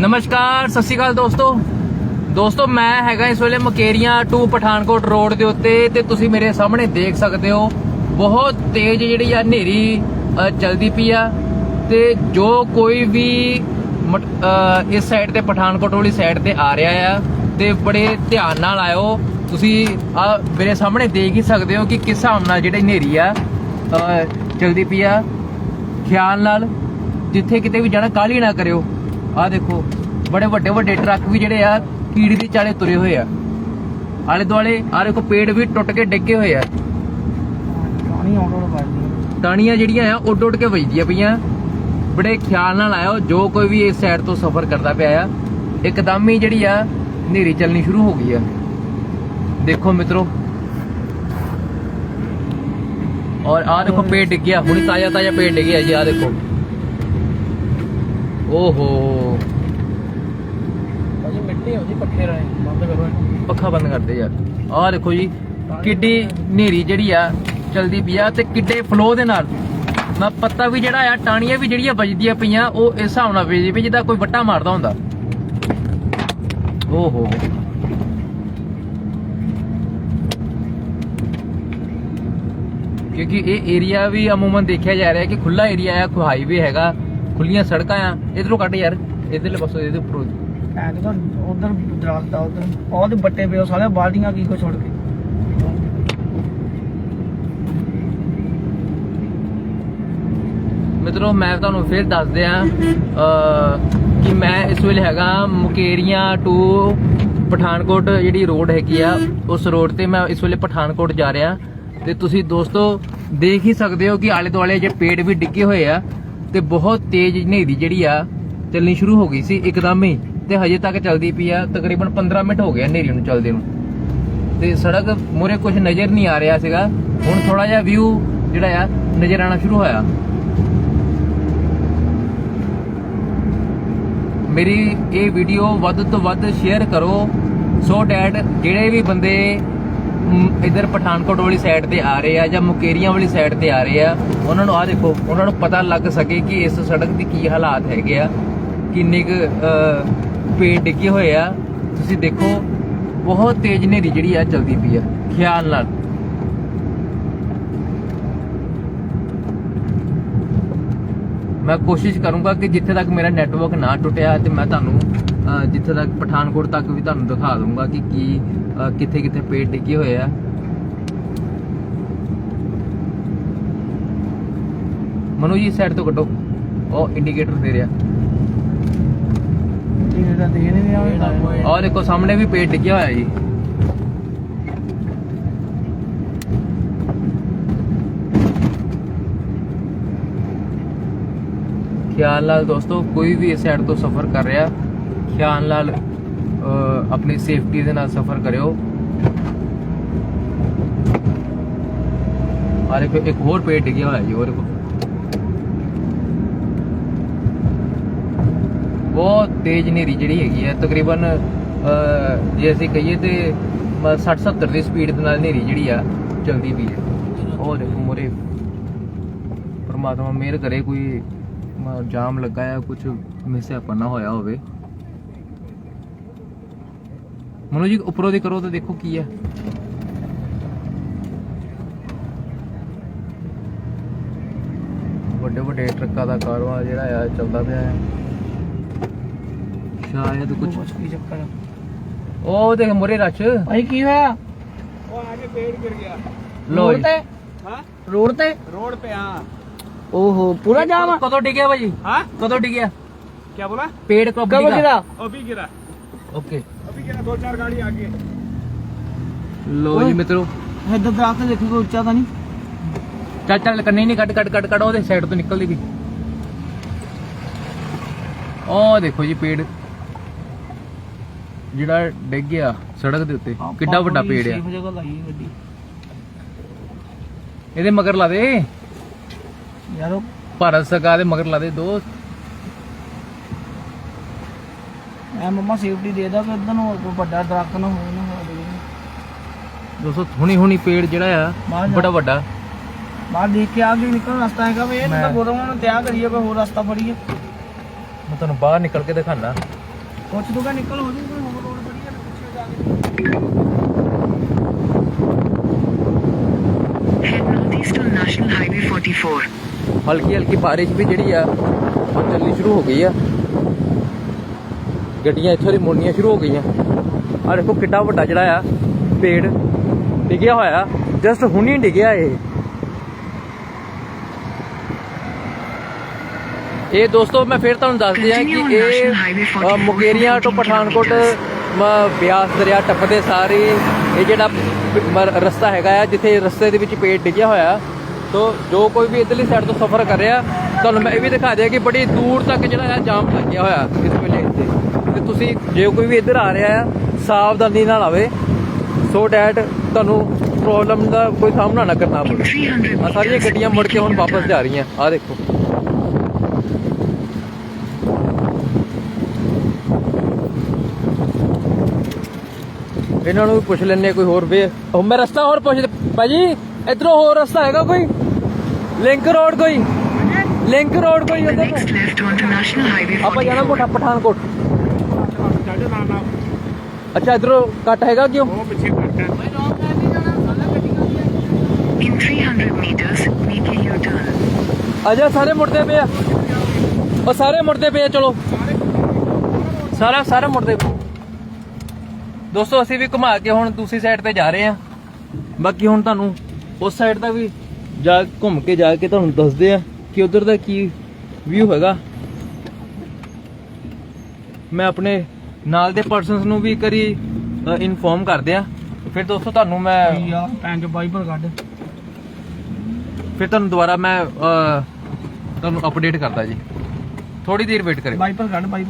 ਨਮਸਕਾਰ ਸਤਿ ਸ਼੍ਰੀ ਅਕਾਲ ਦੋਸਤੋ। ਦੋਸਤੋ ਮੈਂ ਹੈਗਾ ਇਸ ਵੇਲੇ ਮਕੇਰੀਆਂ ਟੂ ਪਠਾਨਕੋਟ ਰੋਡ ਦੇ ਉੱਤੇ ਤੇ ਤੁਸੀਂ ਮੇਰੇ ਸਾਹਮਣੇ ਦੇਖ ਸਕਦੇ ਹੋ ਬਹੁਤ ਤੇਜ਼ ਜਿਹੜੀ ਆ ਹਨੇਰੀ ਅ, ਚੱਲਦੀ ਪਈ ਆ ਤੇ ਜੋ ਕੋਈ ਵੀ ਮਟ- ਇਸ ਸਾਈਡ ਤੇ ਪਠਾਨਕੋਟ ਵਾਲੀ ਸਾਈਡ ਤੇ ਆ ਰਿਹਾ ਆ ਤੇ ਬੜੇ ਧਿਆਨ ਨਾਲ ਆਇਓ। ਤੁਸੀਂ ਆ ਮੇਰੇ ਸਾਹਮਣੇ ਦੇਖ ਹੀ ਸਕਦੇ ਹੋ ਕਿ ਕਿਸ ਹਿਸਾਬ ਨਾਲ ਜਿਹੜੀ ਹਨੇਰੀ ਆ ਅ, ਚੱਲਦੀ ਪਈ ਆ। ਖਿਆਲ ਨਾਲ ਜਿੱਥੇ ਕਿਤੇ ਵੀ ਜਾਣਾ ਕਾਹਲੀ ਨਾ ਕਰਿਓ। ਆ ਦੇਖੋ ਬੜੇ ਵੱਡੇ ਵੱਡੇ ਟਰੱਕ ਵੀ ਜਿਹੜੇ ਆ ਕੀੜੀ ਦੀ ਚਾਲੇ ਤੁਰੇ ਹੋਏ ਆ। ਆਲੇ ਦੁਆਲੇ ਆ ਦੇਖੋ ਪੇੜ ਵੀ ਟੁੱਟ ਕੇ ਡਿੱਗੇ ਹੋਏ ਆ। ਟਾਣੀਆਂ ਜਿਹੜੀਆਂ ਆ ਉੱਡ ਉੱਡ ਕੇ ਵੱਜਦੀਆਂ ਪਈਆਂ। ਬੜੇ ਖਿਆਲ ਨਾਲ ਆਇਓ ਜੋ ਕੋਈ ਵੀ ਇਸ ਸਾਈਡ ਤੋਂ ਸਫ਼ਰ ਕਰਦਾ ਪਿਆ ਆ ਇੱਕਦਮ ਹੀ ਜਿਹੜੀ ਆ ਹਨੇਰੀ ਚੱਲਣੀ ਸ਼ੁਰੂ ਹੋ ਗਈ ਆ। ਦੇਖੋ ਮਿੱਤਰੋ। ਔਰ ਆ ਦੇਖੋ ਪੇੜ ਡਿੱਗਿਆ ਹੁਣੀ ਤਾਜ਼ਾ ਤਾਜ਼ਾ ਪੇੜ ਡਿੱਗਿਆ ਜੀ ਆ ਦੇਖੋ। ਓਹੋ। ਭਾਜੀ ਮਿੱਟੀ ਹੋ ਜੀ ਪੱਖੇ ਰਾਏ ਬੰਦ ਕਰੋ ਇਹਨੂੰ। ਪੱਖਾ ਬੰਦ ਕਰਦੇ ਯਾਰ। ਆਹ ਦੇਖੋ ਜੀ ਕਿੱਡੀ ਹਨੇਰੀ ਜਿਹੜੀ ਆ ਚਲਦੀ ਪਈ ਆ ਤੇ ਕਿੱਡੇ ਫਲੋ ਦੇ ਨਾਲ। ਮੈਂ ਪੱਤਾ ਵੀ ਜਿਹੜਾ ਆ ਟਾਣੀਆਂ ਵੀ ਜਿਹੜੀਆਂ ਵੱਜਦੀਆਂ ਪਈਆਂ ਉਹ ਇਸ ਹਿਸਾਬ ਨਾਲ ਵੇਜੀ ਵੀ ਜਿੱਦਾਂ ਕੋਈ ਵੱਟਾ ਮਾਰਦਾ ਹੁੰਦਾ। ਓਹੋ। ਕਿਉਂਕਿ ਇਹ ਏਰੀਆ ਵੀ ਅਮੂਮਨ ਦੇਖਿਆ ਜਾ ਰਿਹਾ ਕਿ ਖੁੱਲਾ ਏਰੀਆ ਆ ਕੋਈ ਹਾਈਵੇ ਹੈਗਾ। ਖੁੱਲੀਆਂ ਸੜਕਾਂ ਆ ਇਧਰੋਂ ਕੱਢ ਯਾਰ ਇਧਰਲੇ ਪਾਸੋਂ ਇਹਦੇ ਉੱਪਰੋਂ ਐ ਦੇਖੋ ਉਧਰ ਦਰਖਤ ਆ ਉਧਰ ਉਹਦੇ ਬੱਟੇ ਪਏ ਸਾਰੇ ਬਾਲਟੀਆਂ ਕੀ ਕੋ ਛੋੜ ਕੇ। ਮਿੱਤਰੋ ਮੈਂ ਤੁਹਾਨੂੰ ਫਿਰ ਦੱਸ ਦਿਆਂ ਅ, ਕਿ ਮੈਂ ਇਸ ਵੇਲੇ ਹੈਗਾ ਮੁਕੇਰੀਆਂ ਟੂ ਪਠਾਨਕੋਟ ਜਿਹੜੀ ਰੋਡ ਹੈਗੀ ਆ ਉਸ ਰੋਡ ਤੇ ਮੈਂ ਇਸ ਵੇਲੇ ਪਠਾਨਕੋਟ ਜਾ ਰਿਹਾ। ਤੇ ਤੁਸੀਂ ਦੋਸਤੋ ਦੇਖ ਹੀ ਸਕਦੇ ਹੋ ਕਿ ਆਲੇ ਦੁਆਲੇ ਜੇ ਪੇੜ ਵੀ ਡਿੱਗੇ ਹੋਏ ਆ ਤੇ ਬਹੁਤ ਤੇਜ਼ ਹਨੇਰੀ ਜਿਹੜੀ ਆ ਚੱਲਣੀ ਸ਼ੁਰੂ ਹੋ ਗਈ ਸੀ ਇੱਕਦਮ ਹੀ, ਤੇ ਹਜੇ ਤੱਕ ਚੱਲਦੀ ਪਈ ਆ, ਤਕਰੀਬਨ 15 ਮਿੰਟ ਹੋ ਗਏ ਹਨੇਰੀ ਨੂੰ ਚੱਲਦੇ ਨੂੰ। ਤੇ ਸੜਕ ਮੂਹਰੇ ਕੁਝ ਨਜ਼ਰ ਨਹੀਂ ਆ ਰਿਹਾ ਸੀਗਾ, ਹੁਣ ਥੋੜਾ ਜਿਹਾ ਵਿਊ ਜਿਹੜਾ ਆ, ਨਜ਼ਰ ਆਣਾ ਸ਼ੁਰੂ ਹੋਇਆ। ਮੇਰੀ ਇਹ ਵੀਡੀਓ ਵੱਧ ਤੋਂ ਵੱਧ ਸ਼ੇਅਰ ਕਰੋ। ਸੋ ਡੈਟ ਜਿਹੜੇ ਵੀ ਬੰਦੇ ਇੱਧਰ ਪਠਾਨਕੋਟ ਵਾਲੀ ਸਾਈਡ ਤੇ ਆ ਰਹੇ ਆ ਜਾਂ ਮੁਕੇਰੀਆਂ ਵਾਲੀ ਸਾਈਡ ਤੇ ਆ ਰਹੇ ਆ, ਉਹਨਾਂ ਨੂੰ ਆ ਦੇਖੋ, ਉਹਨਾਂ ਨੂੰ ਪਤਾ ਲੱਗ ਸਕੇ ਕਿ ਇਸ ਸੜਕ ਦੀ ਕੀ ਹਾਲਾਤ ਹੈਗੇ ਆ, ਕਿੰਨੇ ਕੁ ਪੇੜ ਡਿੱਗੇ ਹੋਏ ਆ। ਤੁਸੀਂ ਦੇਖੋ, ਬਹੁਤ ਤੇਜ਼ ਹਨੇਰੀ ਜਿਹੜੀ ਆ ਚਲਦੀ ਪਈ ਆ, ਖਿਆਲ ਨਾਲ। ਮੈਂ ਕੋਸ਼ਿਸ਼ ਕਰੂੰਗਾ ਕਿ ਜਿੱਥੇ ਤੱਕ ਮੇਰਾ ਨੈਟਵਰਕ ਨਾ ਟੁੱਟਿਆ ਤੇ ਮੈਂ ਤੁਹਾਨੂੰ ਜਿੱਥੇ ਤੱਕ ਪਠਾਨਕੋਟ ਤੱਕ ਵੀ ਤੁਹਾਨੂੰ ਦਿਖਾ ਦੂੰਗਾ ਕਿ ਕੀ ਕਿੱਥੇ ਕਿੱਥੇ ਪੇੜ ਡਿੱਗੇ ਹੋਏ ਆ ਮਨੂ ਜੀ ਸਾਈਡ ਤੋਂ ਕੱਢੋ ਉਹ ਇੰਡੀਕੇਟਰ ਦੇ ਰਿਹਾ ਇਹ ਤਾਂ ਦੇ ਨਹੀਂ ਰਿਹਾ ਆਹ ਦੇਖੋ ਸਾਹਮਣੇ ਵੀ ਪੇੜ ਡਿੱਗਿਆ ਹੋਇਆ ਜੀ ਖਿਆਲ ਨਾਲ ਦੋਸਤੋ ਕੋਈ ਵੀ ਇਸ ਸਾਈਡ ਤੋਂ ਸਫ਼ਰ ਆਪਣੀ ਸੇਫਟੀ ਦੇ ਨਾਲ ਸਫ਼ਰ ਕਰਿਓ। ਆਹ ਦੇਖੋ, ਇੱਕ ਹੋਰ ਪੇੜ ਡਿੱਗਿਆ ਹੋਇਆ ਜੀ, ਉਹ ਦੇਖੋ। ਬਹੁਤ ਤੇਜ਼ ਹਨੇਰੀ ਜਿਹੜੀ ਹੈਗੀ ਹੈ, ਤਕਰੀਬਨ ਜੇ ਅਸੀਂ ਕਹੀਏ ਤੇ 60 70 ਦੀ ਸਪੀਡ ਦੇ ਨਾਲ ਹਨੇਰੀ ਜਿਹੜੀ ਆ, ਚਲਦੀ ਪਈ ਹੈ। ਉਹ ਦੇਖੋ ਮੋਰੇ ਪਰਮਾਤਮਾ ਮਿਹਰ ਕਰੇ, ਕੋਈ ਜਾਮ ਲੱਗਾ ਆ ਕੁਝ ਮਿਸਿਆਪਾ ਨਾ ਹੋਇਆ ਹੋਵੇ। ਮਨੋ ਜੀ ਉੱਪਰੋਂ ਦੇ ਕਰੋ ਤਾਂ ਦੇਖੋ ਕੀ ਹੈ ਵੱਡੇ ਵੱਡੇ ਟਰੱਕਾਂ ਦਾ ਕਾਰੋਬਾਰ ਜਿਹੜਾ ਆ ਚੱਲਦਾ ਪਿਆ ਹੈ। ਸ਼ਾਇਦ ਕੁਝ ਕੀ ਚੱਕਰ ਉਹ ਦੇਖ ਮੁਰੇ ਰਛ। ਭਾਈ ਕੀ ਹੋਇਆ? ਉਹ ਆਗੇ ਪੇੜ ਗਿਰ ਗਿਆ। ਲੋ ਤੇ? ਹਾਂ? ਰੋਡ ਤੇ? ਰੋਡ ਤੇ ਹਾਂ। ਓਹੋ ਪੂਰਾ ਜਾਮ ਕਦੋਂ ਡਿੱਗਿਆ ਭਾਜੀ ਹਾਂ? ਕਦੋਂ ਡਿੱਗਿਆ? ਕੀ ਬੋਲਾ? ਪੇੜ ਕਦੋਂ ਡਿੱਗਾ? ਅਭੀ ਗਿਰਾ ਓਕੇ। अभी गिरा दो चार गाड़ी आगे ਲੋ ਜੀ ਓਏ। ਮਿੱਤਰੋ ਇੱਧਰ ਦਰਖਤ ਦੇਖੀ ਕੋਈ ਉੱਚਾ ਤਾਂ ਨਹੀਂ ਚੱਲ ਚੱਲ ਕੰਨੇ ਨਹੀਂ ਕੱਟ ਕੱਟ ਕੱਟ ਕੱਟ ਉਹਦੇ ਸਾਈਡ ਤੋਂ ਨਿਕਲਦੀ ਵੀ ਉਹ ਦੇਖੋ ਜੀ ਪੇੜ ਜਿਹੜਾ ਡਿੱਗ ਗਿਆ ਸੜਕ ਦੇ ਉੱਤੇ ਕਿੱਡਾ ਵੱਡਾ ਪੇੜ ਆ ਸੇਫ ਜਗ੍ਹਾ ਲਾਈ ਹੈ ਗੱਡੀ ਇਹਦੇ ਮਗਰ ਲਾ ਦੇ ਯਾਰ ਉਹ ਭਾਰਤ ਸਰਕਾਰ ਦੇ ਮਗਰ ਲਾ ਦੇ ਦੋ ਐ ਮੰਮਾ ਸੇਫਟੀ ਦੇ ਦਾ ਕਿ ਇਦਾਂ ਨੂੰ ਕੋਈ ਵੱਡਾ ਦਰਖਤ ਨਾ ਹੋਵੇ ਨਾ ਹੋਵੇ। ਦੋਸਤੋ ਹੁਣੀ ਹੁਣੀ ਪੇੜ ਜਿਹੜਾ ਆ ਬਾਹਰ ਜਾ। ਬੜਾ ਵੱਡਾ। ਬਾਹਰ ਦੇਖ ਕੇ ਆਗੇ ਨਿਕਲ ਰਸਤਾ ਹੈਗਾ ਵੇ ਇਹ ਤਾਂ ਮੈਂ- ਗੋਰਵਾਂ ਨੂੰ ਤਿਆਗ ਕਰੀਏ ਕੋਈ ਹੋਰ ਰਸਤਾ ਫੜੀਏ। ਮੈਂ ਤੁਹਾਨੂੰ ਬਾਹਰ ਨਿਕਲ ਕੇ ਦਿਖਾਣਾ ਕੁਛ ਦੂਗਾ ਨਿਕਲ ਹੋ ਜੂਗਾ ਹੋਰ ਰੋਡ ਵਧੀਆ ਪਿੱਛੇ ਜਾ ਕੇ। Head northeast on National Highway 44. ਹਲਕੀ ਹਲਕੀ ਬਾਰਿਸ਼ ਵੀ ਜਿਹੜੀ ਆ ਉਹ ਚੱਲਣੀ ਸ਼ੁਰੂ ਹੋ ਗਈ ਆ। ਗੱਡੀਆਂ ਇੱਥੋਂ ਦੀ ਮੁੜਨੀਆਂ ਸ਼ੁਰੂ ਹੋ ਗਈਆਂ। ਆ ਦੇਖੋ ਕਿੱਡਾ ਵੱਡਾ ਜਿਹੜਾ ਆ ਪੇੜ ਡਿੱਗਿਆ ਹੋਇਆ ਜਸਟ ਹੁਣੀ ਡਿੱਗਿਆ ਇਹ। ਇਹ ਦੋਸਤੋ ਮੈਂ ਫਿਰ ਤੁਹਾਨੂੰ ਦੱਸ ਦਿਆਂ ਕਿ ਇਹ National Highway ਅ, 44 ਮੁਕੇਰੀਆਂ ਤੋਂ 14 ਪਠਾਨਕੋਟ ਬਿਆਸ ਦਰਿਆ ਟੱਪਦੇ ਸਾਰੇ ਇਹ ਜਿਹੜਾ ਰਸਤਾ ਹੈਗਾ ਆ ਜਿੱਥੇ ਰਸਤੇ ਦੇ ਵਿੱਚ ਪੇੜ ਡਿੱਗਿਆ ਹੋਇਆ। ਤੋ ਜੋ ਕੋਈ ਵੀ ਇਧਰਲੀ ਸਾਈਡ ਤੋਂ ਸਫ਼ਰ ਕਰ ਰਿਹਾ ਤੁਹਾਨੂੰ ਮੈਂ ਇਹ ਵੀ ਦਿਖਾ ਦਿਆਂ ਕਿ ਬੜੀ ਦੂਰ ਤੱਕ ਜਿਹੜਾ ਆ ਜਾਮ ਲੱਗਿਆ ਹੋਇਆ ਇਸ ਵੇਲੇ। ਤੁਸੀਂ ਜੇ ਕੋਈ ਵੀ ਇੱਧਰ ਆ ਰਿਹਾ ਆ ਸਾਵਧਾਨੀ ਨਾਲ ਆਵੇ। ਸੋ ਡੈਟ ਤੁਹਾਨੂੰ ਪ੍ਰੋਬਲਮ ਦਾ ਕੋਈ ਸਾਹਮਣਾ ਨਾ ਕਰਨਾ ਪਵੇ। 300 ਆ ਸਾਰੀਆਂ ਗੱਡੀਆਂ ਮੁੜ ਕੇ ਹੁਣ ਵਾਪਸ. ਜਾ ਰਹੀਆਂ। ਆ ਦੇਖੋ। ਇਹਨਾਂ ਨੂੰ ਵੀ ਪੁੱਛ ਲੈਣੇ ਕੋਈ ਹੋਰ ਵੇ ਉਹ ਮੈਂ ਰਸਤਾ ਹੋਰ ਪੁੱਛ ਭਾਜੀ ਇਧਰੋਂ ਹੋਰ ਰਸਤਾ ਹੈਗਾ ਕੋਈ? ਲਿੰਕ ਰੋਡ ਕੋਈ? ਲਿੰਕ ਰੋਡ ਕੋਈ ਆਪਾਂ ਜਾਣਾ 44. ਕੋਟਾ ਪਠਾਨਕੋਟ। ਨਾਲ ਨਾਲ। ਅੱਛਾ ਇਧਰੋਂ ਕੱਟ ਹੈਗਾ ਕਿਉਂ? ਉਹ ਪਿੱਛੇ ਕੱਟ ਹੈ। In 300 meters, make a U-turn. ਅਜਾ ਸਾਰੇ ਮੁੜਦੇ ਪਏ ਆ। ਉਹ ਸਾਰੇ ਮੁੜਦੇ ਪਏ ਆ ਚਲੋ। ਸਾਰਾ ਸਾਰਾ ਮੁੜਦੇ ਪਏ। ਦੋਸਤੋ ਅਸੀਂ ਵੀ ਘੁਮਾ ਕੇ ਹੁਣ ਦੂਸਰੀ ਸਾਈਡ ਤੇ ਜਾ ਰਹੇ ਆ। ਬਾਕੀ ਹੁਣ ਤੁਹਾਨੂੰ ਉਸ ਸਾਈਡ ਦਾ ਵੀ ਜਾ ਘੁੰਮ ਕੇ ਜਾ ਕੇ ਤੁਹਾਨੂੰ ਦੱਸਦੇ ਆ ਕਿ ਉਧਰ ਦਾ ਕੀ ਵਿਊ ਹੈਗਾ। ਮੈਂ ਆਪਣੇ ਨਾਲ ਦੇ ਪਰਸਨਸ ਨੂੰ ਵੀ ਕਰੀ ਇਨਫੋਰਮ ਕਰਦੇ ਆ। ਫਿਰ ਦੋਸਤੋ ਤੁਹਾਨੂੰ ਮੈਂ ਯਾਰ ਪੈਂਜ ਬਾਈਬਲ ਕੱਢ। ਫਿਰ ਤੁਹਾਨੂੰ ਦੁਬਾਰਾ ਮੈਂ ਤੁਹਾਨੂੰ ਅਪਡੇਟ ਕਰਦਾ ਜੀ। ਥੋੜੀ ਦੇਰ ਵੇਟ ਕਰਿਓ। ਬਾਈਬਲ ਕੱਢ ਬਾਈਬਲ